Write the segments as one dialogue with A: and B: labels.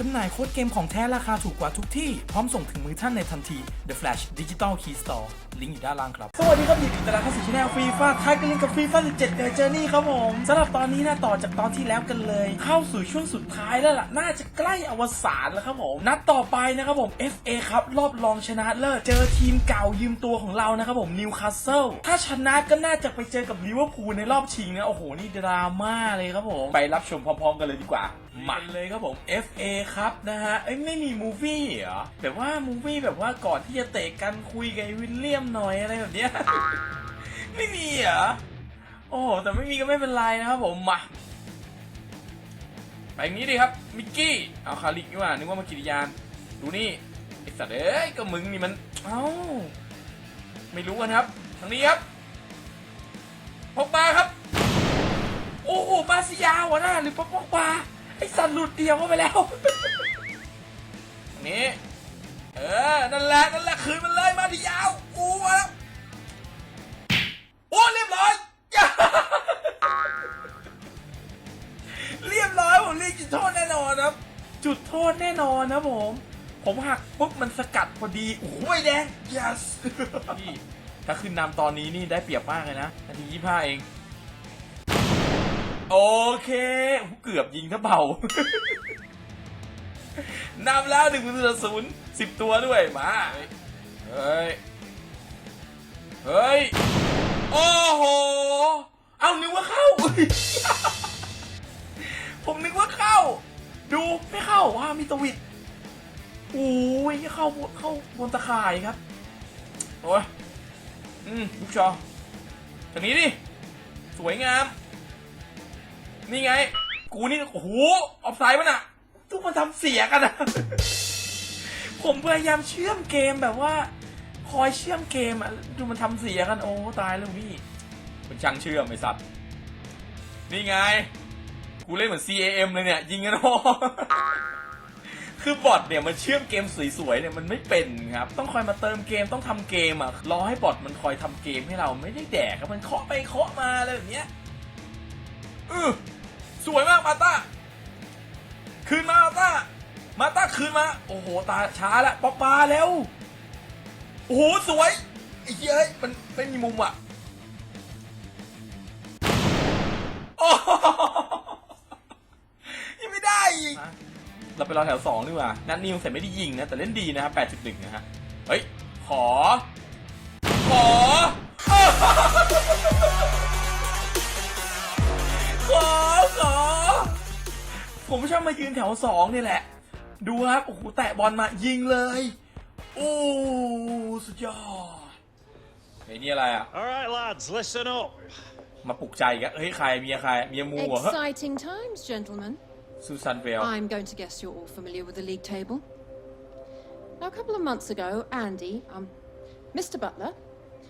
A: จำหน่ายโค้ดเกมของแท้ราคาถูกกว่าทุกที่ พร้อมส่งถึงมือท่านในทันที The Flash Digital Key Store ลิงก์อยู่ด้านล่างครับ สวัสดีครับยินดีต้อนรับเข้าสู่ช่องฟีฟ่าทายกันเล่นกับฟีฟ่า17เดเจอร์นี่ครับผมสำหรับตอนนี้นะต่อจากตอนที่แล้วกันเลย เข้าสู่ช่วงสุดท้ายแล้วล่ะ น่าจะใกล้อวสานแล้วครับผม นัดต่อไปนะครับผม FA ครับรอบรองชนะเลิศเจอทีมเก่ายืมตัวของเรานะครับผมนิวคาสเซิลถ้าชนะก็น่าจะไปเจอกับลิเวอร์พูลในรอบชิงนะโอ้โหนี่ดราม่าเลยครับผมไปรับชมพร้อม ๆ กันเลยดีกว่า มาเลยครับผม FA ครับนะฮะเอ้ยไม่มีมูฟี่เหรอแต่ว่ามูฟี่แบบว่าก่อนที่จะเตะกันคุยกับไอ้วิลเลียมหน่อยอะไรแบบเนี้ยไม่มีเหรอโอ้โหแต่ไม่มีก็ไม่เป็นไรนะครับผมมาไปอย่างนี้ดีครับมิกกี้เอาคาริกดีกว่านึกว่ามากิริยานดูนี่ไอสัตว์เอ้ยก็มึงนี่มันเอ้าไม่รู้กันครับทางนี้ครับพกบาครับ โอ้โหบาซิยาวะนะหรือปอกบา ไอสัตว์หลุดเดียวเข้าไปแล้วนี่เออ นั่นแหละ นั่นแหละ คืนมันเลยมาที่ยาวอู้มาแล้วโอ้เรียบร้อย เรียบร้อยผมเรียกจุดโทษแน่นอนครับ จุดโทษแน่นอนนะผม ผมหักปุ๊บมันสกัดพอดี โอ้โหไม่แดง yes นี่ถ้าขึ้นนำตอนนี้นี่ได้เปรียบมากเลยนะนาทียี่ห้าเอง โอเคเกือบยิงถ้าเบานำแล้วหนึ่งศูนย์สิบตัวด้วยมา เฮ้ย เฮ้ย โอ้โห เอานึกว่าเข้า ผมนึกว่าเข้า ดูไม่เข้าว่ามีตวิดโอ้ยเข้าเข้าบนตะข่ายครับ โอ้ย อืมลูกชอทางนี้ดิ สวยงาม นี่ไง กูนี่โอ้โหออฟไซด์มันอะทุกคนทำเสียกันอะผมพยายามเชื่อมเกมแบบว่า คอยเชื่อมเกมอะดูมันทำเสียกันโอ้ตายแล้วพี่เป็นช่างเชื่อมไอ้สัตว์นี่ไง กูเล่นเหมือน CAM เลยเนี่ย ยิงกันโอ้คือบอทเนี่ยมันเชื่อมเกมสวยๆเนี่ยมันไม่เป็นครับ ต้องคอยมาเติมเกมต้องทำเกมอะรอให้บอทมันคอยทำเกมให้เราไม่ได้แดกครับมันเคาะไปเคาะมาอะไรแบบเนี้ยเออ สวยมากมาต้าคืนมามาต้ามาต้าคืนมา โอ้โห ตาช้าละป๊อปปาแล้ว โอ้โห สวยไอ้เหี้ยอ้ยมันไม่มีมุมอะโอ้ยังไม่ได้อีก เราไปรอแถวสองดีกว่า นัดนี้ยังใส่ไม่ได้ยิงนะ แต่เล่นดีนะฮะ81นะฮะ เฮ้ย ขอ ขอ ผมชอบมายืนแถวสองนี่แหละ ดูครับ โอ้โห แตะบอลมายิงเลย โอ้ สุดยอดไอ้นี่อะไรอะ
B: All right, lads, listen up.
A: มาปลุกใจอีกันเฮ้ย ใคร เมียใคร เมียมูเหรอเฮ้ย
C: Exciting times, gentlemen.
A: ซูซานเบล
C: I'm going to guess you're all familiar with the league table. Now, a couple of months ago, Andy, um, Mr. Butler,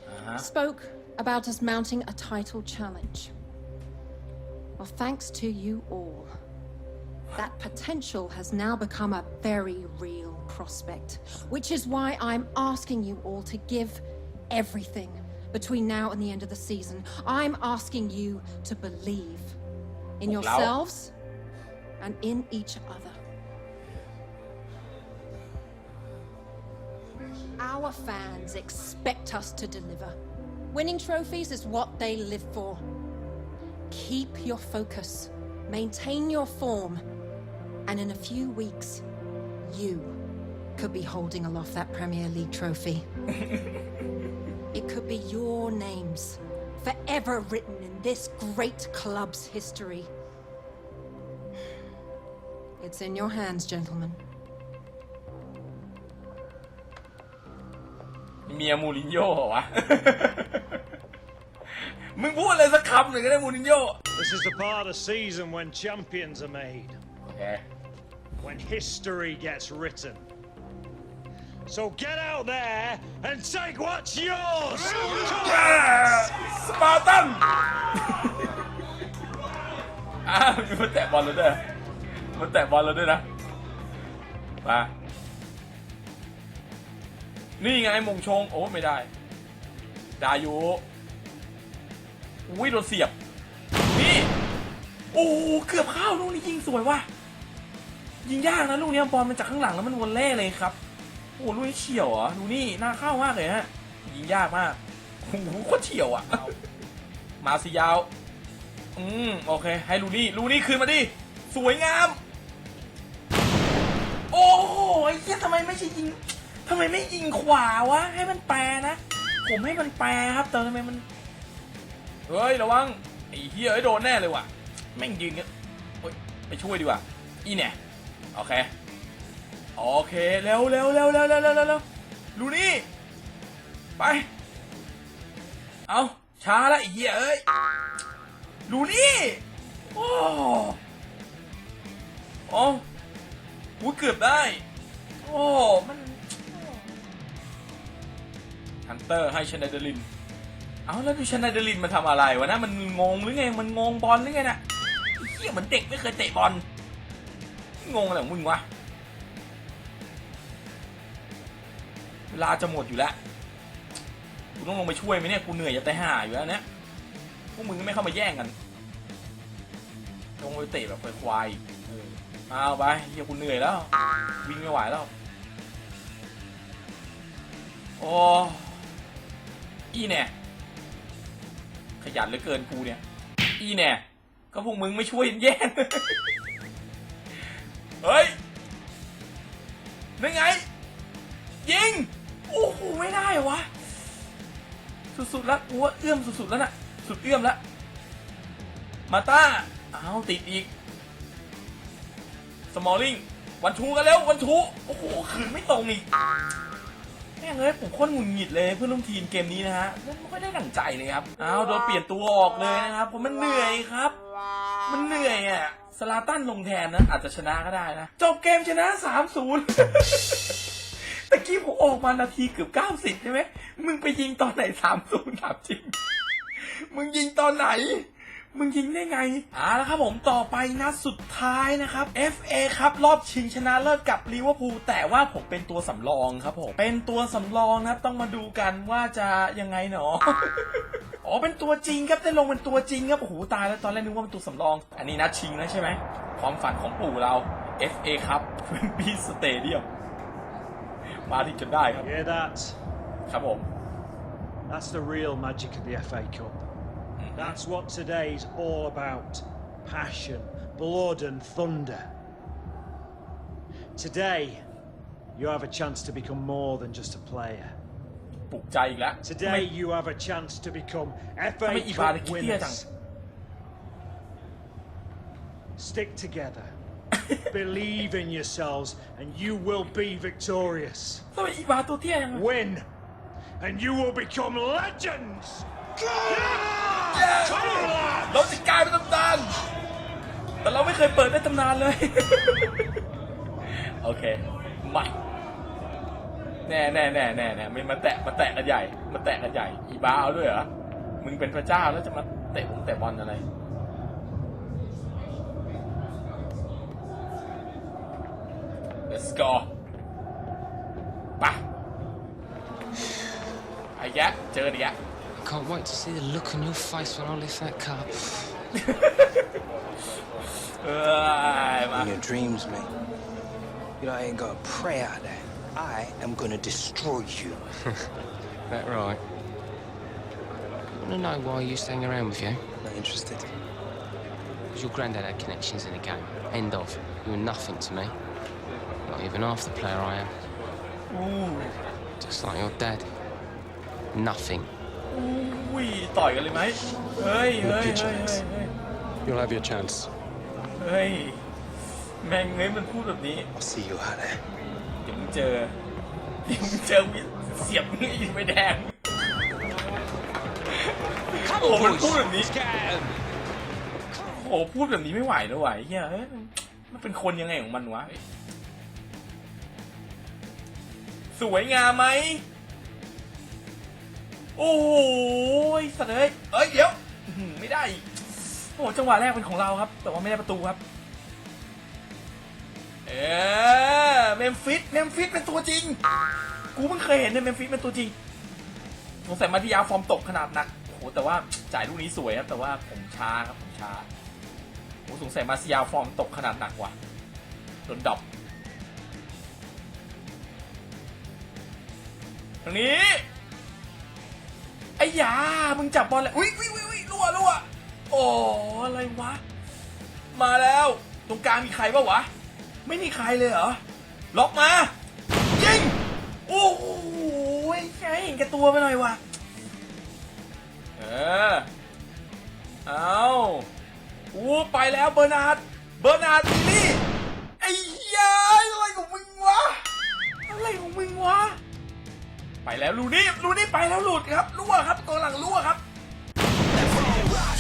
A: อ่าฮะ
C: spoke about us mounting a title challenge. Well, thanks to you all, that potential has now become a very real prospect, which is why I'm asking you all to give everything between now and the end of the season. I'm asking you to believe in yourselves and in each other. Our fans expect us to deliver. Winning trophies is what they live for. Keep your focus, maintain your form, and in a few weeks, you could be holding aloft that Premier League trophy. it could be your names forever written in this great club's history. It's in your hands, gentlemen.
A: เมียมูรินโญ่เหรอวะ มึงพูดอะไรสักคำหนึ่งก็ได้มูรินโญ่
B: This is the part of the season when champions are made,
A: โอเค
B: When history gets written. So get out there and take what's yours! Come on!
A: สปาร์ตันอ้ามีมันแตะบอลแล้วด้วยมันแตะบอลแล้วด้วยนะมานี่ไงมงชง โอ้ไม่ได้ด้อยู่อุ้ยโดนเสียบ นี่ โอ้เกือบเข้าลูกนี้ยิงสวยว่ะ ยิงยากนะลูกนี้บอลมันจากข้างหลังแล้วมันวนเล่เลยครับ โอ้ลูกนี้เฉียวหรอะดูนี่น่าเข้ามากเลยฮะ ยิงยากมากโอ้โหโคตรเฉียวอะ มาสิยาว อืมโอเค ให้ลูนี่ลูนี่คืนมาดิสวยงาม โอ้โหไอ้เหี้ยทำไมไม่ใช่ยิงทำไมไม่ยิงขวาวะ ให้มันแปรนะ ผมให้มันแปรครับแต่ทำไมมันเฮ้ยระวังไอ้เหี้ยเอ้โดนแน่เลยว่ะแม่งยืนกันเฮ้ยไปช่วยดีกว่าอีเนี่ย โอเค โอเค เร็วเร็วเร็วเร็วเร็วเร็วเร็วลูนี่ ไป เอาช้าละเหี้ยเอ้ยลูนี่ โอ้โอ้กูเกือบได้ โอ้ มันฮันเตอร์ให้ชนาเดลิน เอาแล้วดูชนาเดลินมาทำอะไรวะนะ มันงงหรือไง มันงงบอลหรือไงนะเหี้ยเหมือนเด็กไม่เคยเตะบอล งงอะไรของมึงวะ เวลาจะหมดอยู่แล้ว กูต้องลงไปช่วยไหมเนี่ย กูเหนื่อยจะตายห่าอยู่แล้วเนี่ย พวกมึงก็ไม่เข้ามาแย่งกัน ลงไปเตะแบบควายๆเออเอาไปเฮียกูเหนื่อยแล้ว วิ่งไม่ไหวแล้ว โอ้อีเนี่ยขยันเหลือเกินกูเนี่ย อีเนี่ยก็พวกมึงไม่ช่วยแย่ง เฮ้ยนั่ไง ยิง โอ้โห ไม่ได้วะ สุดๆแล้วกูว่าเอื้อมสุดๆแล้วน่ะ สุดเอื้อมแล้วมาต้าอ้าวติดอีก สมอลลิง วันชูกันแล้ววันชูโอ้โห คืนไม่ตรงอีกแม่งเลยผมโคตรหงุดหงิดเลยเพื่อนร่วมทีมเกมนี้นะฮะมันไม่ค่อยได้ดั่งใจเลยครับ อ้าวโดนเปลี่ยนตัวออกเลยนะครับ ผมมันเหนื่อยครับ มันเหนื่อยอะ สลาตันลงแทนนะ อาจจะชนะก็ได้นะ จบเกมชนะ3-0ตะกี้ผมออกมานาทีเกือบเก้าสิบใช่ไหม มึงไปยิงตอนไหนสามศูนย์ถามจริง มึงยิงตอนไหน มึงยิงได้ไงอ่าแล้วครับผมต่อไปนัดสุดท้ายนะครับ FA ครับรอบชิงชนะเลิศกับลิเวอร์พูลแต่ว่าผมเป็นตัวสำรองครับผม เป็นตัวสำรองนะครับต้องมาดูกันว่าจะยังไงเนาะอ๋อเป็นตัวจริงครับได้ลงเป็นตัวจริงครับโอ้โหตายแล้วตอนแรกนึกว่าเป็นตัวสำรอง อันนี้นัดชิงนะใช่ไหมความฝันของปู่เรา FA ครับเฟมบีสเตเดียมมาที่จนได้ครับ
B: Hear that?
A: ครับผม
B: That's the real magic of the FA Cup. That's what today's all about. Passion, blood and thunder. Today, you have a chance to become more than just a player. Today you have a chance to become FA Cup winners. Stick together. Believe in yourselves and you will be victorious. Win and you will become legends!
A: เราจะกลายเป็นตำนาน แต่เราไม่เคยเปิดได้ตำนานเลย โอเคม่แน่แน่แน่แน่แน่ไม่มาแตะมาแตะกันใหญ่ มาแตะกันใหญ่ อีบ้าเอาด้วยเหรอ มึงเป็นพระเจ้าแล้วจะมาเตะผมเตะบอลอะไร let's go ไปไอ้แยะเจอดิแยะ
D: can't wait to see the look on your face when I lift that cup.
E: In your dreams, mate. You know, I ain't gonna pray out there. I am gonna destroy you.
D: that right. I wanna know why I used staying around with you.
E: Not interested.
D: Because your granddad had connections in the game. End of. You were nothing to me. Not even half the player I am.
A: Ooh.
D: Just like your dad. Nothing.
A: อุ้ยต่อยกันเลยไหมเฮ้ยเฮ้ยเฮ้ยเฮ้ยเฮ้ย
F: You'll have your chance.
A: เฮ้ยแม่งเฮ้ยมันพูดแบบนี้
E: I'll see you out there.
A: เดี๋ยวมึงเจอเดี๋ยวมึงเจอวิเสียบมึงอีกไม่แดงโอ้มันพูดแบบนี้โอ้พูดแบบนี้ไม่ไหวแล้วไหวเฮียเฮ้ยมันเป็นคนยังไงของมันวะ สวยงามไหม โอ้โหสัตว์เอ้ยเอ้ยเดี๋ยวอื้อหือไม่ได้อีกโอ้จังหวะแรกเป็นของเราครับ แต่ว่าไม่ได้ประตูครับ เออเมมฟิสเมมฟิสเป็นตัวจริง กูเพิ่งเคยเห็นในเมมฟิสเป็นตัวจริงสงสัยมาที่ยาฟอร์มตกขนาดหนักโอ้โหแต่ว่าจ่ายลูกนี้สวยครับแต่ว่าผมช้าครับผมช้าโอ้สงสัยมาซิยาฟอร์มตกขนาดหนักว่ะโดนดรอปตรงนี้ ไอ้ยา มึงจับบอลเลยอุ้ยอุ้ยอุ้ยรั่วรั่วโอ้อะไรวะ มาแล้ว ตรงกลางมีใครปะวะ ไม่มีใครเลยเหรอ ล็อกมา ยิง โอ้โหแค่เห็นแกตัวไปหน่อยวะเออ เอาอู้ไปแล้วเบอร์นาร์ด เบอร์นาร์ดอีนี่ ไอ้ยาอะไรของมึงวะ อะไรของมึงวะ ไปแล้วลูนี่ลูนี่ไปแล้วหลุดครับรั่วครับกองหลังรั่วครับ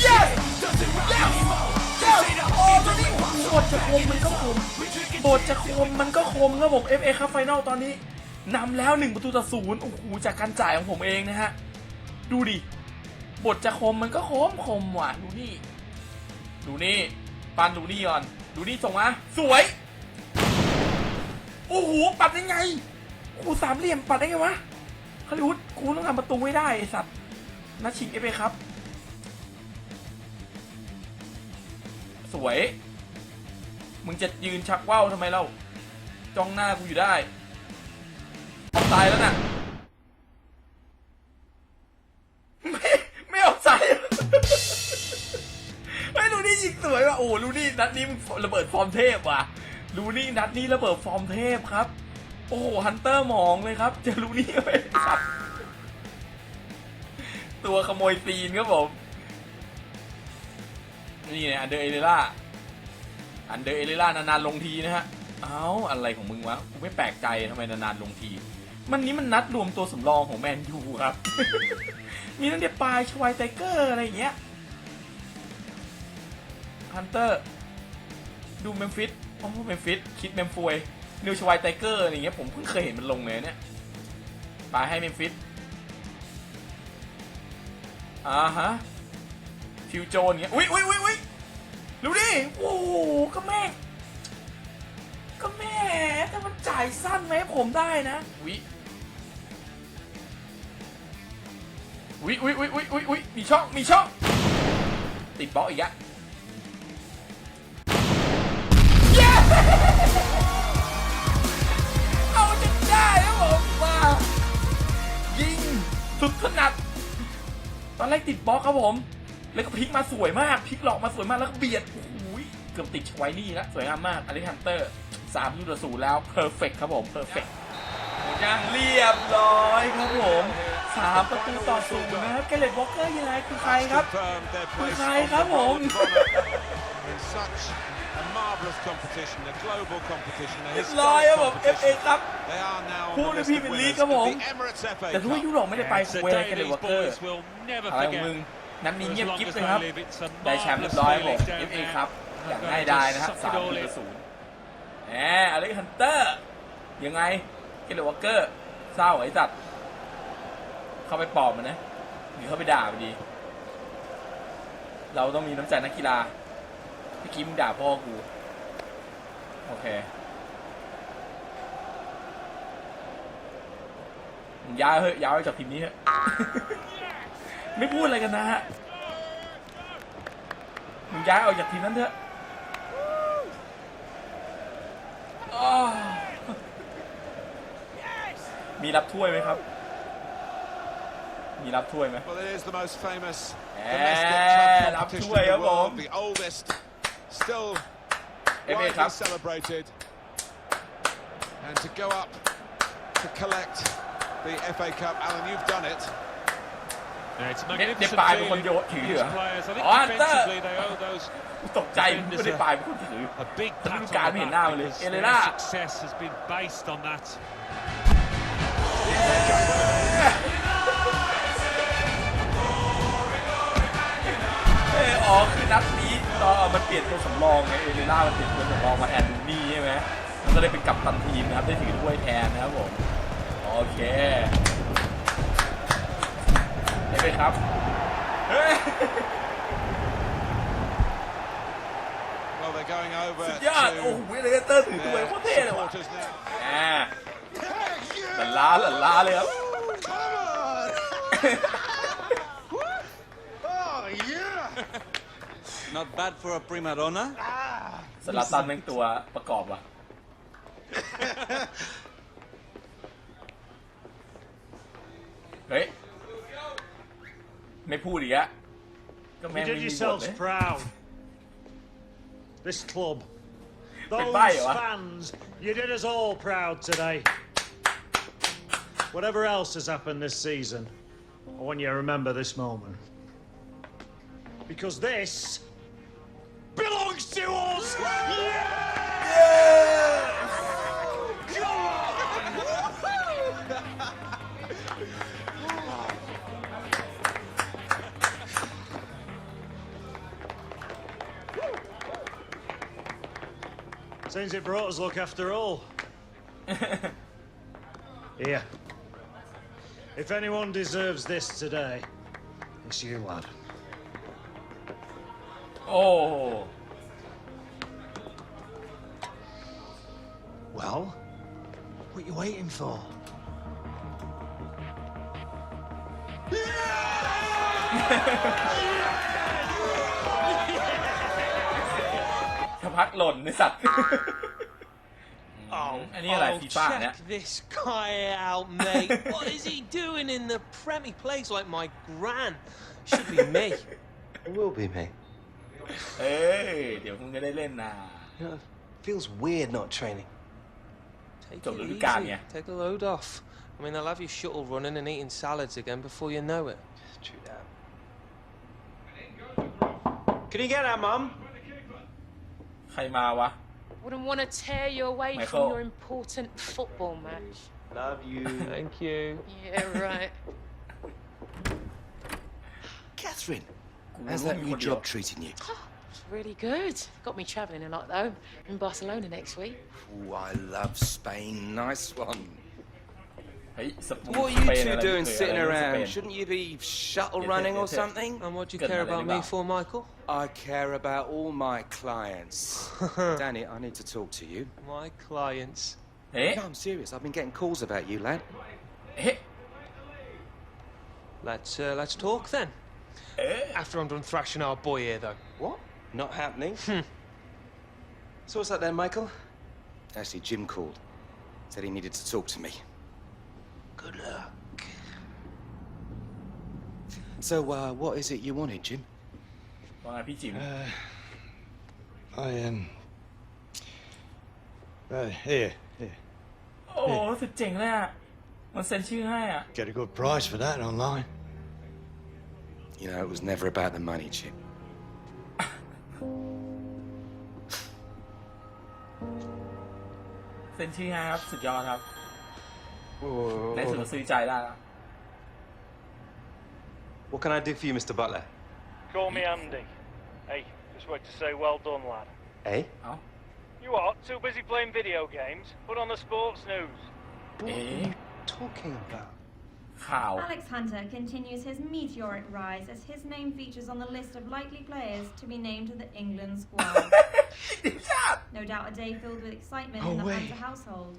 A: yes yes yes โอ้ตัวนี้บทจะคมมันก็คมบทจะคมมันก็คมครับผม FA ครับไฟนอลตอนนี้นำแล้วหนึ่งประตูต่อศูนย์โอ้โหจากการจ่ายของผมเองนะฮะ ดูดิ บทจะคมมันก็คมคมว่ะดูนี่ ดูนี่ปันดูนี่ก่อน ดูนี่ส่งมาสวย โอ้โห ปัดได้ไงโอ้สามเหลี่ยมปัดได้ไงวะ ฮอลลีวูดกูต้องทำประตูให้ได้ไอสัตว์นัดชิงเอฟเอครับ สวย มึงจะยืนชักว่าวทำไมเล่า จ้องหน้ากูอยู่ได้ ตายแล้วน่ะไม่ไม่ออกใจไม่ลูนี่ยิงสวยว่ะโอ้ลูนี่นัดนี้มึงระเบิดฟอร์มเทพว่ะลูนี่นัดนี้ระเบิดฟอร์มเทพครับ โอ้โหฮันเตอร์มองเลยครับ เจะลูนี่ไปสัตว์ตัวขโมยซีนครับผม นี่เนี่ยอันเดอร์เอเลล่า อันเดอร์เอเลล่านานๆลงทีนะฮะ เอ้า อะไรของมึงวะกูไม่แปลกใจทำไมนานๆลงที มันนี้มันนัดรวมตัวสำรองของแมนยูครับ มีตั้งแต่ปลายชวายไทเกอร์อะไรอย่างเงี้ย ฮันเตอร์ ดูเมมฟิสโอ้เมมฟิสคิดเมมฟวย นิวชวายไทเกอร์อะไรเงี้ยผมเพิ่งเคยเห็นมันลงเลยเนี่ยปาให้เมมฟิสอ่าฮะฟิวโจนเงี้ย อุ้ยอุ้ยอุ้ยอุ้ยดูดิ โอ้โหก็แม่ ก็แม่ถ้ามันจ่ายสั้นไหมผมได้นะวิวิวิวิวิวิวิมีช่อง มีช่อง ติดบล็อกอีกอะเสุดถนัด ตอนแรกติดบล็อกครับผม แล้วก็พลิกมาสวยมาก พลิกหลอกมาสวยมาก แล้วก็เบียด โอ้โหเกือบติดไวนี่แล้วสวยงามมากอเล็กฮันเตอร์สามยูโรสูแล้วเพอร์เฟกครับผมเพอร์เฟกยังเรียบร้อยครับผม สามประตูต่อศูนนะครับเกเรตวอลเกอร์ยังไงคือใครครับ
F: คือ
A: ใค
F: รค
A: รับ
F: ผม in such a marvellous competition, a global competition, a
A: เรียบ historic ครับผม FA
F: competition.
A: ครับ
F: They are now on
A: พูด
F: the
A: พี่มิล
F: ลี่
A: ครับผม
F: Emirates FA
A: แต่ Cup. ทุ
F: ก
A: ยุโรปไม่ได้ไป
G: เวลา Today
A: เกรต
G: these
A: อลเกอร์
G: boys will never
A: อะไรของมึ forget. งนั้น
G: มีน
A: เงีย
G: as
A: บกิฟต์นะครับได้แชมป์เรียบร้อยครับผม
G: feeling เอฟเอ
A: ครับ อย่าง
G: They're
A: ง่ายดายนะครับสาม
G: ประ all
A: ตู
G: in.
A: ศูนย์แหมอเล็กฮันเตอร์ ยังไง เกเลวอลเกอร์ เศร้าไอ้สัตว์ เข้าไปปลอบมันนะหรือเข้าไปด่าไปดี เราต้องมีน้ำใจนักกีฬาเมื่อกี้มึงด่าพ่อกู โอเคมึงย้ายเฮ้ยย้ายไปจากทีมนี้เถอะ ไม่พูดอะไรกันนะฮะมึงย้ายออกจากทีมนั้นเถอะมีรับถ้วยไหมครับ มีรับถ้วยไหม
F: Well, it is the most famous
A: Eh,
F: domestic club
A: love
F: competition
A: to
F: in the
A: hear,
F: world,
A: Bob.
F: the oldest, still
A: FA
F: widely
A: Cup.
F: celebrated. And to go up to collect the FA Cup, Alan, you've done it.
G: Yeah, it's a
A: เนี่ยเนี่ย
G: magnificent
A: ปลายเป็นคนโย
G: feeling
A: นถือ
G: for
A: เหร
G: these
A: อ
G: players. I think
A: อ๋อฮันเตอร์
G: defensively they owe those
A: กูตกใจมึงไม่ได้ปลายเป็นคนถือ
G: a big pat on
A: ฤดูกาลไม่เห็นหน้า
G: the
A: มันเลย
G: back
A: เอ
G: because
A: เล
G: their
A: ล่า
G: success has been based on that.
A: อออ๋อคือนัดนี้ตอนมันเปลี่ยนตัวสำรองไงเอเลล่ามันเปลี่ยนตัวสำรองมาแทนดูนี่ใช่ไหมมันก็เลยเป็นกัปตันทีมนะครับได้ถือถ้วยแทนนะครับผมโอเคได้ไหมครับเฮ้ย
F: They're going over
A: สุดยอด โอ้โหเลเตอร์ถือตัวโคตรเท่เลยว่ะ
F: supporters now.
A: แหมหลันล้าหลันล้าเลยครับ
F: Oh,
H: Not bad for a prima donna.
A: สลับตันแม่งตัวประกอบว่ะ เฮ้ย ไม่พูดอีกอะก็แม่
B: You
A: งไม่
B: did
A: มีบท
B: yourselves
A: เลย
B: proud. This club. Those
A: bio, huh?
B: fans, you did us all proud today. Whatever else has happened this season, I want you to remember this moment. Because this belongs to us! Seems it brought us luck after all. Here. If anyone deserves this today, it's you, lad.
A: โ Well,
B: what you waiting for?
A: สักพักหล่นในสัตว์
I: Oh,
A: อันนี้อะไร
I: oh,
A: ฟีฟ่าเนี่ย
I: check this guy out, mate. what is he doing in the Prem? He plays like my gran. Should be me.
J: It will be me.
A: เอ้ย เดี๋ยวมึงจะได้เล่นนะ
J: You know, feels weird not training.
I: Take
A: Don't
I: it
A: look
I: easy.
A: at me.
I: Take the load off. I mean, they'll have you shuttle running and eating salads again before you know it.
J: True that. Can you get that, Mum?
A: ใครมาวะ
K: Wouldn't want to tear you away
A: Michael.
K: from your important football match.
J: Love you.
I: Thank you.
K: Yeah, right.
J: Catherine,
A: กู
J: how's
A: รู้
J: that
A: มี
J: new
A: คนเดียว
J: job treating you?
K: Really good. Got me travelling a lot, though. In Barcelona next week.
J: Oh, I love Spain. Nice one.
A: Hey,
J: what are you two doing sitting around? Shouldn't you be shuttle running or something?
I: And what do you care about me for, Michael?
J: I care about all my clients. Danny, I need to talk to you.
I: My clients?
A: Eh?
J: No, I'm serious. I've been getting calls about you, lad.
A: Eh?
I: Let's, uh, let's talk then.
A: Eh?
I: After I'm done thrashing our boy here, though.
J: What? Not happening? so what's that then, Michael? Actually, Jim called. Said he needed to talk to me. Good luck. So, uh, what is it you wanted, Jim?
A: ว่าไงพี่จิม
L: I um. Uh, here, here.
A: โอ้โหสุดเจ๋งเลยอะมันเซ็นชื่อให้อะ
L: Get a good price for that online.
J: You know, it was never about the money, Jim.
A: เซ็นชื่อให้ครับ สุดยอดครับ
J: Whoa.
A: ในสุดก็ซื้อใจได้แล้ว
J: What can I do for you, Mr. Butler?
G: Call me Andy. Hey, just wait to say well done, lad.
J: Eh?
A: เอ้า
G: You what? Too busy playing video games? Put on the sports news.
J: What
A: Eh?
J: are you talking about?
A: How?
M: Alex Hunter continues his meteoric rise as his name features on the list of likely players to be named to the England squad. no doubt a day filled with excitement
J: oh,
M: in the. Hunter household.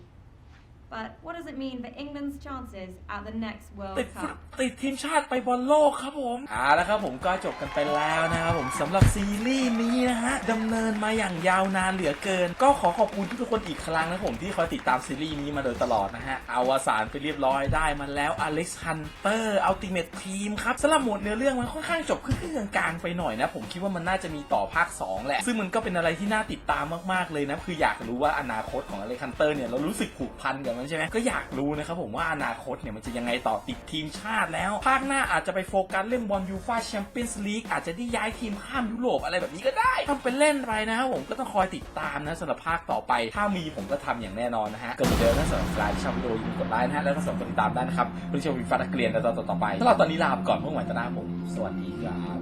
M: But what does it mean for England's chances at the next
A: ติ
M: World
A: ด
M: Cup?
A: ติดทีมชาติไปบอลโลกครับผมอ่าแล้วครับผมก็จบกันไปแล้วนะครับผมสำหรับซีรีส์นี้นะฮะดำเนินมาอย่างยาวนานเหลือเกิน ก็ขอขอบคุณทุกๆคนอีกครั้งนะครับผมที่คอยติดตามซีรีส์นี้มาโดยตลอดนะฮะอวสานไปเรียบร้อยได้มาแล้วอเล็กซ์ฮันเตอร์อัลติเมททีมครับสำหรับหมวดเนื้อเรื่องมันค่อนข้างจบครึ่งๆกลางๆไปหน่อยนะผมคิดว่ามันน่าจะมีต่อภาค 2 แหละ ซึ่งมันก็เป็นอะไรที่น่าติดตามมากๆเลยนะคืออยากรู้ว่าอนาคตของอเล็กซ์ฮันเตอร์เนี่ยเรารู้สึกผูกพันกับมันใช่ไหมก็อยากรู้นะครับผมว่าอนาคตเนี่ยมันจะยังไงต่อติดทีมชาติแล้ว ภาคหน้าอาจจะไปโฟกัสเล่นบอลยูฟ่าแชมเปี้ยนส์ลีกอาจจะได้ย้ายทีมข้ามยุโรปอะไรแบบนี้ก็ได้ทำเป็นเล่นไปนะครับผมก็ต้องคอยติดตามนะสำหรับภาคต่อไป ถ้ามีผมก็ทำอย่างแน่นอนนะฮะก็เหมือนเดิมนะสำหรับใครที่ชอบวิดีโออย่าลืมกดไลค์นะฮะแล้วก็สำหรับคนติดตามได้นะครับเพื่อที่จะมีฟันนักเรียนในตอนต่อไปสำหรับตอนนี้ลาไปก่อนเมื่อหร่ตอนหน้าผม สวัสดีครับ